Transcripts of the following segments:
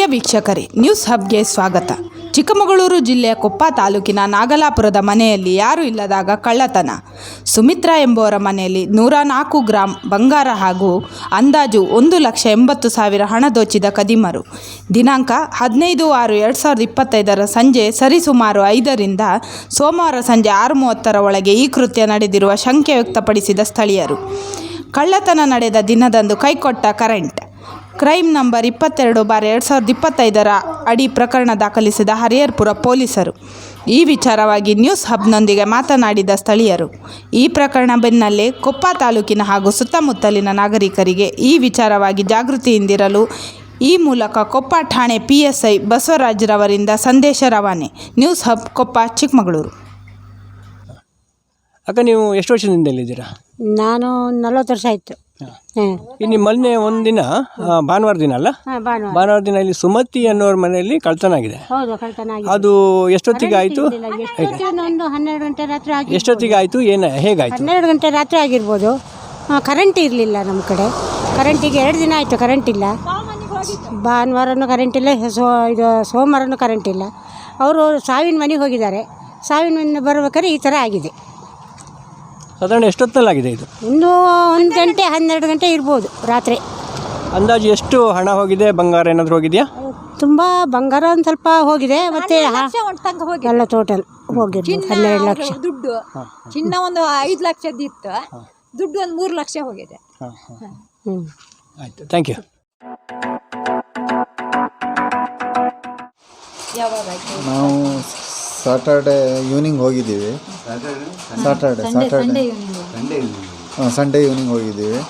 ಪ್ರಿಯ ವೀಕ್ಷಕರೇ, ನ್ಯೂಸ್ ಹಬ್ಗೆ ಸ್ವಾಗತ. ಚಿಕ್ಕಮಗಳೂರು ಜಿಲ್ಲೆಯ ಕೊಪ್ಪ ತಾಲೂಕಿನ ನಾಗಲಾಪುರದ ಮನೆಯಲ್ಲಿ ಯಾರೂ ಇಲ್ಲದಾಗ ಕಳ್ಳತನ. ಸುಮಿತ್ರಾ ಎಂಬುವರ ಮನೆಯಲ್ಲಿ ನೂರ ನಾಲ್ಕು ಗ್ರಾಂ ಬಂಗಾರ ಹಾಗೂ ಅಂದಾಜು ಒಂದು ಲಕ್ಷ ಎಂಬತ್ತು ಸಾವಿರ ಹಣ ದೋಚಿದ ಕದಿಮರು. ದಿನಾಂಕ ಹದಿನೈದು ಆರು ಎರಡು ಸಾವಿರದ ಇಪ್ಪತ್ತೈದರ ಸಂಜೆ ಸರಿಸುಮಾರು ಐದರಿಂದ ಸೋಮವಾರ ಸಂಜೆ ಆರು ಮೂವತ್ತರ ಒಳಗೆ ಈ ಕೃತ್ಯ ನಡೆದಿರುವ ಶಂಕೆ ವ್ಯಕ್ತಪಡಿಸಿದ ಸ್ಥಳೀಯರು. ಕಳ್ಳತನ ನಡೆದ ದಿನದಂದು ಕೈಕೊಟ್ಟ ಕರೆಂಟ್. ಕ್ರೈಮ್ ನಂಬರ್ ಇಪ್ಪತ್ತೆರಡು ಬಾರ್ ಎರಡು ಸಾವಿರದ ಇಪ್ಪತ್ತೈದರ ಅಡಿ ಪ್ರಕರಣ ದಾಖಲಿಸಿದ ಹರಿಹರ್ಪುರ ಪೊಲೀಸರು. ಈ ವಿಚಾರವಾಗಿ ನ್ಯೂಸ್ ಹಬ್ನೊಂದಿಗೆ ಮಾತನಾಡಿದ ಸ್ಥಳೀಯರು ಈ ಪ್ರಕರಣ ಬೆನ್ನಲ್ಲೇ ಕೊಪ್ಪ ತಾಲೂಕಿನ ಹಾಗೂ ಸುತ್ತಮುತ್ತಲಿನ ನಾಗರಿಕರಿಗೆ ಈ ವಿಚಾರವಾಗಿ ಜಾಗೃತಿಯಿಂದಿರಲು ಈ ಮೂಲಕ ಕೊಪ್ಪ ಠಾಣೆ ಪಿಎಸ್ಐ ಐ ಬಸವರಾಜ್ರವರಿಂದ ಸಂದೇಶ ರವಾನೆ. News hub Koppa Chikkamagaluru. ಅಕ್ಕ ನೀವು ಎಷ್ಟು ವರ್ಷದಿಂದ ಇಲ್ಲಿದ್ದೀರಾ? ನಾನು ನಲ್ವತ್ತು ವರ್ಷ ಆಯಿತು. ಇಲ್ಲಿ ಮೊನ್ನೆ ಒಂದಿನ ಆ, ಭಾನುವಾರ ದಿನ ಅಲ್ಲ? ಹಾಂ ಭಾನುವಾರ. ಭಾನುವಾರ ದಿನ ಇಲ್ಲಿ ಸುಮತಿ ಅನ್ನೋರ ಮನೆಯಲ್ಲಿ ಕಳ್ತನ ಆಗಿದೆ ಹೌದು ಕಳ್ತನ ಆಗಿದೆ ಅದು ಎಷ್ಟೊತ್ತಿಗೆ ಆಯಿತು? ಎಷ್ಟೊತ್ತಿಗೆ ಒಂದು ಹನ್ನೆರಡು ಗಂಟೆ ರಾತ್ರಿ ಆಗಿ ಎಷ್ಟೊತ್ತಿಗೆ ಆಯಿತು? ಏನು ಹೇಗಾಯಿತು? ಹನ್ನೆರಡು ಗಂಟೆ ರಾತ್ರಿ ಆಗಿರ್ಬೋದು. ಕರೆಂಟ್ ಇರಲಿಲ್ಲ ನಮ್ಮ ಕಡೆ. ಕರೆಂಟಿಗೆ ಎರಡು ದಿನ ಆಯಿತು ಕರೆಂಟ್ ಇಲ್ಲ. ಭಾನುವಾರನೂ ಕರೆಂಟ್ ಇಲ್ಲ ಸೋ ಇದು ಸೋಮವಾರನೂ ಕರೆಂಟ್ ಇಲ್ಲ. ಅವರು ಸಾವಿನ ಮನೆಗೆ ಹೋಗಿದ್ದಾರೆ. ಸಾವಿನ ಮನೆ ಬರ್ಬೇಕಾದ್ರೆ ಈ ಥರ ಆಗಿದೆ. ಸಾಧಾರಣ ಎಷ್ಟೊತ್ತಲ್ಲಾಗಿದೆ ಇದು? ಒಂದು ಒಂದು ಗಂಟೆ ಹನ್ನೆರಡು ಗಂಟೆ ಇರ್ಬೋದು ರಾತ್ರಿ. ಅಂದಾಜು ಎಷ್ಟು ಹಣ ಹೋಗಿದೆ ಬಂಗಾರ ಏನಾದರೂ ಹೋಗಿದೆಯಾ? ತುಂಬ ಬಂಗಾರ ಒಂದು ಸ್ವಲ್ಪ ಹೋಗಿದೆ ಮತ್ತೆ ಎಲ್ಲ ಟೋಟಲ್ ಹೋಗಿರ್ಬೋದು ಹನ್ನೆರಡು ಲಕ್ಷ. ದುಡ್ಡು. ಚಿನ್ನ ಒಂದು ಐದು ಲಕ್ಷದಿತ್ತು ದುಡ್ಡು ಒಂದು ಮೂರು ಲಕ್ಷ ಹೋಗಿದೆ. ಹಾಂ ಹಾಂ. ಹ್ಞೂ ಆಯಿತು ಥ್ಯಾಂಕ್ ಯು ನಾವು ಸಾಟರ್ಡೆ ಈವ್ನಿಂಗ್ ಹೋಗಿದ್ದೀವಿ. ಸಾಟರ್ಡೆ ಸಾಟರ್ಡೆ ಹಾಂ ಸಂಡೇ ಈವ್ನಿಂಗ್ ಹೋಗಿದ್ದೀವಿ.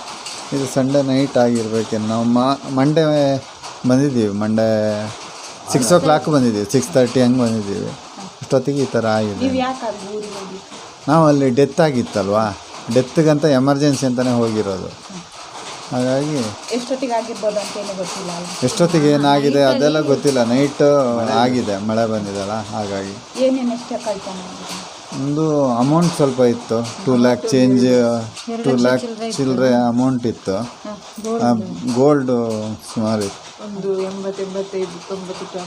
ಇದು ಸಂಡೇ ನೈಟ್ ಆಗಿರ್ಬೇಕೇನು? ನಾವು ಮಾ ಮಂಡೇ ಬಂದಿದ್ದೀವಿ. ಮಂಡೇ ಸಿಕ್ಸ್ ಓ ಕ್ಲಾಕ್ ಬಂದಿದ್ದೀವಿ. ಸಿಕ್ಸ್ ತರ್ಟಿ ಹಂಗೆ ಬಂದಿದ್ದೀವಿ. ಅಷ್ಟೊತ್ತಿಗೆ ಈ ಥರ ಆಗಿದೆ. ನಾವು ಅಲ್ಲಿ ಡೆತ್ ಆಗಿತ್ತಲ್ವಾ? ಡೆತ್ಗಂತ ಎಮರ್ಜೆನ್ಸಿ ಅಂತಲೇ ಹೋಗಿರೋದು. ಹಾಗಾಗಿ ಎಷ್ಟೊತ್ತಿಗೆ ಆಗಿರ್ಬೋದು ಅಂತ ಏನು ಗೊತ್ತಿಲ್ಲ. ಎಷ್ಟೊತ್ತಿಗೆ ಏನಾಗಿದೆ ಅದೆಲ್ಲ ಗೊತ್ತಿಲ್ಲ. ನೈಟ್ ಆಗಿದೆ. ಮಳೆ ಬಂದಿದೆಲ್ಲ ಹಾಗಾಗಿ. ಏನೇನು ಎಷ್ಟು ಒಂದು ಅಮೌಂಟ್ ಸ್ವಲ್ಪ ಇತ್ತು. Two lakh change two lakh ಚಿಲ್ಲರೆ ಅಮೌಂಟ್ ಇತ್ತು. ಗೋಲ್ಡ್ ಸುಮಾರು ಇತ್ತು. ಒಂದು ತೊಂಬತ್ತು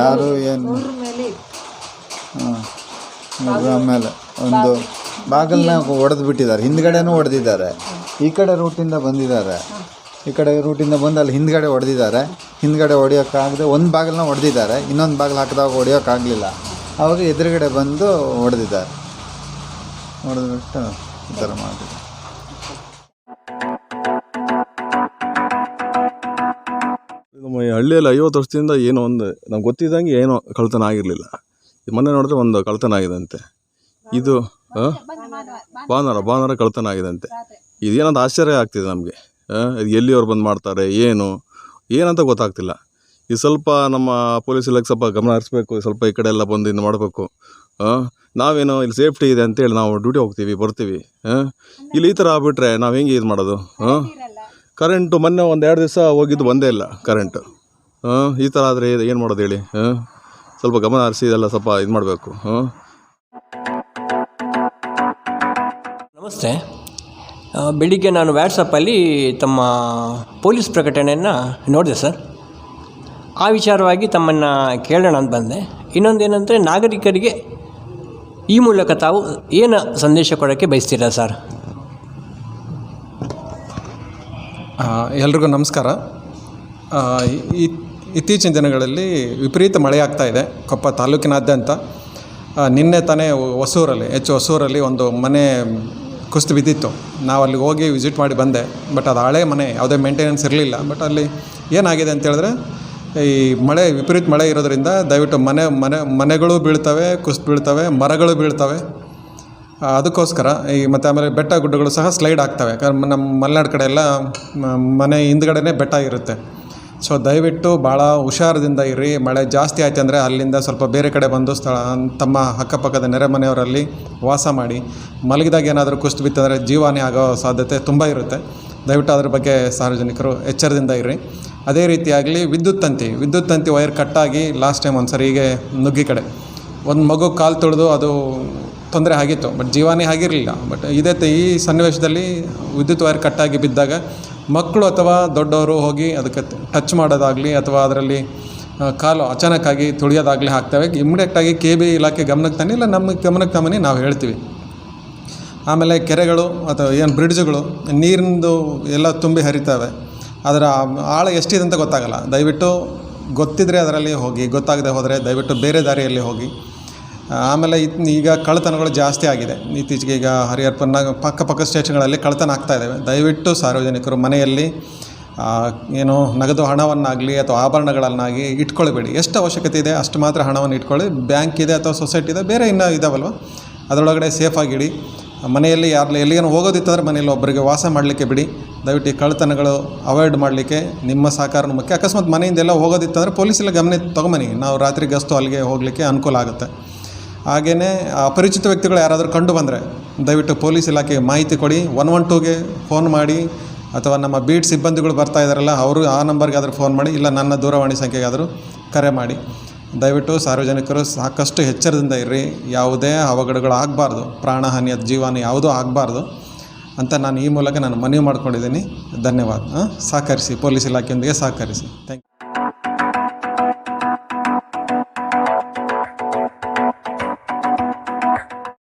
ಯಾರು ಏನು ಮೇಲೆ ಹಾಂ ಆಮೇಲೆ ಒಂದು ಬಾಗಿಲನ್ನ ಹೊಡೆದು ಬಿಟ್ಟಿದ್ದಾರೆ ಹಿಂದ್ಗಡೆನೂ ಹೊಡೆದಿದ್ದಾರೆ ಈ ಕಡೆ ರೂಟಿಂದ ಬಂದಿದ್ದಾರೆ. ಈ ಕಡೆ ರೂಟಿಂದ ಬಂದು ಅಲ್ಲಿ ಹಿಂದ್ಗಡೆ ಹೊಡೆದಿದ್ದಾರೆ ಹಿಂದ್ಗಡೆ ಹೊಡೆಯೋಕ್ಕಾಗದೆ ಒಂದು ಬಾಗಿಲನ್ನ ಹೊಡೆದಿದ್ದಾರೆ ಇನ್ನೊಂದು ಬಾಗಿಲು ಹಾಕಿದಾಗ ಹೊಡೆಯೋಕ್ಕಾಗಲಿಲ್ಲ ಆವಾಗ ಎದುರುಗಡೆ ಬಂದು ಹೊಡೆದಿದ್ದಾರೆ ಹೊಡೆದ್ಬಿಟ್ಟು ಈ ಥರ ಮಾಡಿದ್ರು ನಮ್ಮ ಹಳ್ಳಿಯಲ್ಲಿ ಐವತ್ತು ವರ್ಷದಿಂದ ಏನೋ ಒಂದು ನಮ್ಗೆ ಗೊತ್ತಿದ್ದಂಗೆ ಏನೋ ಕಳ್ತನ ಆಗಿರಲಿಲ್ಲ. ಮೊನ್ನೆ ನೋಡಿದ್ರೆ ಒಂದು ಕಳ್ತನ ಆಗಿದಂತೆ. ಇದು? ಭಾನುವಾರ ಭಾನುವಾರ ಕಳ್ತನ ಆಗಿದಂತೆ. ಇದೇನಂತ ಆಶ್ಚರ್ಯ ಆಗ್ತಿದೆ ನಮಗೆ. ಇದು ಎಲ್ಲಿಯವ್ರು ಬಂದು ಮಾಡ್ತಾರೆ, ಏನು? ಏನಂತ ಗೊತ್ತಾಗ್ತಿಲ್ಲ. ಇದು ಸ್ವಲ್ಪ ನಮ್ಮ ಪೊಲೀಸ್ ಇಲಾಖೆ ಸ್ವಲ್ಪ ಗಮನ ಹರಿಸ್ಬೇಕು, ಸ್ವಲ್ಪ ಈ ಕಡೆ ಎಲ್ಲ ಬಂದು ಇದು ಮಾಡಬೇಕು. ನಾವೇನೋ ಇಲ್ಲಿ ಸೇಫ್ಟಿ ಇದೆ ಅಂತೇಳಿ ನಾವು ಡ್ಯೂಟಿ ಹೋಗ್ತೀವಿ, ಬರ್ತೀವಿ? ಇಲ್ಲಿ ಈ ಥರ ಆಗ್ಬಿಟ್ರೆ ನಾವು ಹೆಂಗೆ ಇದು ಮಾಡೋದು? ಹಾಂ? ಕರೆಂಟು ಮೊನ್ನೆ ಒಂದು ಎರಡು ದಿವಸ ಹೋಗಿದ್ದು ಬಂದೇ ಇಲ್ಲ, ಕರೆಂಟು. ಈ ಥರ ಆದರೆ ಏನು ಮಾಡೋದು ಹೇಳಿ? ಹಾಂ? ಸ್ವಲ್ಪ ಗಮನ ಹರಿಸಿ ಇದೆಲ್ಲ ಸ್ವಲ್ಪ ಇದು ಮಾಡಬೇಕು. ಹಾಂ? ನಮಸ್ತೆ. ಬೆಳಿಗ್ಗೆ ನಾನು ವ್ಯಾಟ್ಸಪ್ಪಲ್ಲಿ ತಮ್ಮ ಪೊಲೀಸ್ ಪ್ರಕಟಣೆಯನ್ನು ನೋಡಿದೆ ಸರ್. ಆ ವಿಚಾರವಾಗಿ ತಮ್ಮನ್ನು ಕೇಳೋಣ ಅಂತ ಬಂದೆ. ಇನ್ನೊಂದು ಏನಂದರೆ ನಾಗರಿಕರಿಗೆ ಈ ಮೂಲಕ ತಾವು ಏನು ಸಂದೇಶ ಕೊಡೋಕ್ಕೆ ಬಯಸ್ತೀರಾ ಸರ್? ಎಲ್ರಿಗೂ ನಮಸ್ಕಾರ. ಈ- ಇತ್ತೀಚಿನ ದಿನಗಳಲ್ಲಿ ವಿಪರೀತ ಮಳೆ ಆಗ್ತಾ ಇದೆ ಕೊಪ್ಪ ತಾಲೂಕಿನಾದ್ಯಂತ. ನಿನ್ನೆ ತಾನೇ ಹೊಸೂರಲ್ಲಿ, ಹೆಚ್ಚು ಹೊಸೂರಲ್ಲಿ ಒಂದು ಮನೆ ಕುಸಿದು ಬಿದ್ದಿತ್ತು ನಾವು ಅಲ್ಲಿಗೆ ಹೋಗಿ ವಿಸಿಟ್ ಮಾಡಿ ಬಂದೆ. ಬಟ್ ಅದು ಹಳೆ ಮನೆ, ಯಾವುದೇ ಮೇಂಟೆನೆನ್ಸ್ ಇರಲಿಲ್ಲ. ಬಟ್ ಅಲ್ಲಿ ಏನಾಗಿದೆ ಅಂತೇಳಿದ್ರೆ ಈ ಮಳೆ, ವಿಪರೀತ ಮಳೆ ಇರೋದರಿಂದ ದಯವಿಟ್ಟು ಮನೆ ಮನೆ, ಮನೆಗಳು ಬೀಳ್ತವೆ ಕುಸ್ತು ಬೀಳ್ತವೆ, ಮರಗಳು ಬೀಳ್ತವೆ. ಅದಕ್ಕೋಸ್ಕರ ಈ ಮತ್ತು ಆಮೇಲೆ ಬೆಟ್ಟ ಗುಡ್ಡಗಳು ಸಹ ಸ್ಲೈಡ್ ಆಗ್ತವೆ. ಯಾಕಂದ್ರೆ ನಮ್ಮ ಮಲೆನಾಡು ಕಡೆ ಎಲ್ಲ ಮನೆ ಹಿಂದ್ಗಡೆನೇ ಬೆಟ್ಟ ಇರುತ್ತೆ. ಸೊ ದಯವಿಟ್ಟು ಭಾಳ ಹುಷಾರದಿಂದ ಇರಿ. ಮಳೆ ಜಾಸ್ತಿ ಆಯ್ತು ಅಂದರೆ ಅಲ್ಲಿಂದ ಸ್ವಲ್ಪ ಬೇರೆ ಕಡೆ ಬಂದು ಸ್ಥಳ, ತಮ್ಮ ಅಕ್ಕಪಕ್ಕದ ನೆರೆಮನೆಯವರಲ್ಲಿ ವಾಸ ಮಾಡಿ. ಮಲಗಿದಾಗ ಏನಾದರೂ ಕುಸ್ತು ಬಿತ್ತಂದರೆ ಜೀವಾನಿ ಆಗೋ ಸಾಧ್ಯತೆ ತುಂಬ ಇರುತ್ತೆ. ದಯವಿಟ್ಟು ಅದ್ರ ಬಗ್ಗೆ ಸಾರ್ವಜನಿಕರು ಎಚ್ಚರದಿಂದ ಇರಿ. ಅದೇ ರೀತಿಯಾಗಲಿ ವಿದ್ಯುತ್ ತಂತಿ ವಿದ್ಯುತ್ ತಂತಿ ವೈರ್ ಕಟ್ಟಾಗಿ ಲಾಸ್ಟ್ ಟೈಮ್ ಒಂದು ಸರಿ ಹೀಗೆ ನುಗ್ಗಿ ಕಡೆ. ಒಂದು ಮಗು ಕಾಲು ತೊಳೆದು ಅದು ತೊಂದರೆ ಆಗಿತ್ತು ಬಟ್ ಜೀವಾನಿ ಆಗಿರಲಿಲ್ಲ. ಬಟ್ ಇದೇ ಈ ಸನ್ನಿವೇಶದಲ್ಲಿ ವಿದ್ಯುತ್ ವೈರ್ ಕಟ್ಟಾಗಿ ಬಿದ್ದಾಗ ಮಕ್ಕಳು ಅಥವಾ ದೊಡ್ಡವರು ಹೋಗಿ ಅದಕ್ಕೆ ಟಚ್ ಮಾಡೋದಾಗಲಿ ಅಥವಾ ಅದರಲ್ಲಿ ಕಾಲು ಅಚಾನಕ್ಕಾಗಿ ತುಳಿಯೋದಾಗಲಿ ಹಾಕ್ತವೆ. ಇಮ್ಮಿಡಿಯೇಟಾಗಿ ಕೆ ಬಿ ಇಲಾಖೆ ಗಮನಕ್ಕೆ ತಾನೆ ಇಲ್ಲ ನಮ್ಮ ಗಮನಕ್ಕೆ ತಮ್ಮನೆ ನಾವು ಹೇಳ್ತೀವಿ. ಆಮೇಲೆ ಕೆರೆಗಳು ಅಥವಾ ಏನು ಬ್ರಿಡ್ಜ್ಗಳು, ನೀರಿಂದು ಎಲ್ಲ ತುಂಬಿ ಹರಿತವೆ. ಅದರ ಆಳ ಎಷ್ಟಿದೆ ಅಂತ ಗೊತ್ತಾಗಲ್ಲ. ದಯವಿಟ್ಟು ಗೊತ್ತಿದ್ದರೆ ಅದರಲ್ಲಿ ಹೋಗಿ, ಗೊತ್ತಾಗದೆ ಹೋದರೆ ದಯವಿಟ್ಟು ಬೇರೆ ದಾರಿಯಲ್ಲಿ ಹೋಗಿ. ಆಮೇಲೆ ಈಗ ಕಳ್ಳತನಗಳು ಜಾಸ್ತಿ ಆಗಿದೆ. ಇತ್ತೀಚೆಗೆ ಈಗ ಹರಿಹರಪ್ಪನ ಪಕ್ಕ ಪಕ್ಕ ಸ್ಟೇಷನ್ಗಳಲ್ಲಿ ಕಳ್ಳತನ ಆಗ್ತಾ ಇದ್ದಾವೆ ದಯವಿಟ್ಟು ಸಾರ್ವಜನಿಕರು ಮನೆಯಲ್ಲಿ ಏನು ನಗದು ಹಣವನ್ನಾಗಲಿ ಅಥವಾ ಆಭರಣಗಳನ್ನಾಗಿ ಇಟ್ಕೊಳ್ಬೇಡಿ. ಎಷ್ಟು ಅವಶ್ಯಕತೆ ಇದೆ ಅಷ್ಟು ಮಾತ್ರ ಹಣವನ್ನು ಇಟ್ಕೊಳ್ಳಿ. ಬ್ಯಾಂಕ್ ಇದೆ ಅಥವಾ ಸೊಸೈಟಿ ಇದೆ, ಬೇರೆ ಇನ್ನೂ ಇದಾವಲ್ವ? ಅದರೊಳಗಡೆ ಸೇಫಾಗಿಡಿ ಮನೆಯಲ್ಲಿ ಯಾರಲ್ಲಿ ಎಲ್ಲಿಗೇನು ಹೋಗೋದಿತ್ತಂದ್ರೆ ಮನೆಯಲ್ಲಿ ಒಬ್ಬರಿಗೆ ವಾಸ ಮಾಡಲಿಕ್ಕೆ ಬಿಡಿ. ದಯವಿಟ್ಟು ಕಳ್ಳತನಗಳು ಅವಾಯ್ಡ್ ಮಾಡಲಿಕ್ಕೆ ನಿಮ್ಮ ಸಹಕಾರ ಮುಖ್ಯ. ಅಕಸ್ಮಾತ್ ಮನೆಯಿಂದೆಲ್ಲ ಹೋಗೋದಿತ್ತಂದರೆ ಪೊಲೀಸೆಲ್ಲ ಗಮನ ತೊಗೊಂಬನಿ ನಾವು ರಾತ್ರಿ ಗಸ್ತು ಅಲ್ಲಿಗೆ ಹೋಗಲಿಕ್ಕೆ ಅನುಕೂಲ ಆಗುತ್ತೆ. ಹಾಗೆಯೇ ಅಪರಿಚಿತ ವ್ಯಕ್ತಿಗಳು ಯಾರಾದರೂ ಕಂಡು ಬಂದರೆ, ದಯವಿಟ್ಟು ಪೊಲೀಸ್ ಇಲಾಖೆಗೆ ಮಾಹಿತಿ ಕೊಡಿ. ಒನ್ ಒನ್ ಟೂಗೆ ಫೋನ್ ಮಾಡಿ, ಅಥವಾ ನಮ್ಮ ಬೀಟ್ ಸಿಬ್ಬಂದಿಗಳು ಬರ್ತಾ ಇದ್ದಾರಲ್ಲ, ಅವರು ಆ ನಂಬರ್ಗೆ ಆದರೂ ಫೋನ್ ಮಾಡಿ, ಇಲ್ಲ ನನ್ನ ದೂರವಾಣಿ ಸಂಖ್ಯೆಗಾದರೂ ಕರೆ ಮಾಡಿ. ದಯವಿಟ್ಟು ಸಾರ್ವಜನಿಕರು ಸಾಕಷ್ಟು ಎಚ್ಚರದಿಂದ ಇರ್ರಿ. ಯಾವುದೇ ಅವಘಡಗಳು ಆಗಬಾರ್ದು. ಪ್ರಾಣಹಾನಿ ಅಥವಾ ಜೀವಾನಿ ಯಾವುದೂ ಆಗಬಾರ್ದು ಅಂತ ನಾನು ಈ ಮೂಲಕ ನಾನು ಮನವಿ ಮಾಡ್ಕೊಂಡಿದ್ದೀನಿ. ಧನ್ಯವಾದ. ಸಹಕರಿಸಿ, ಪೊಲೀಸ್ ಇಲಾಖೆಯೊಂದಿಗೆ ಸಹಕರಿಸಿ. Thank you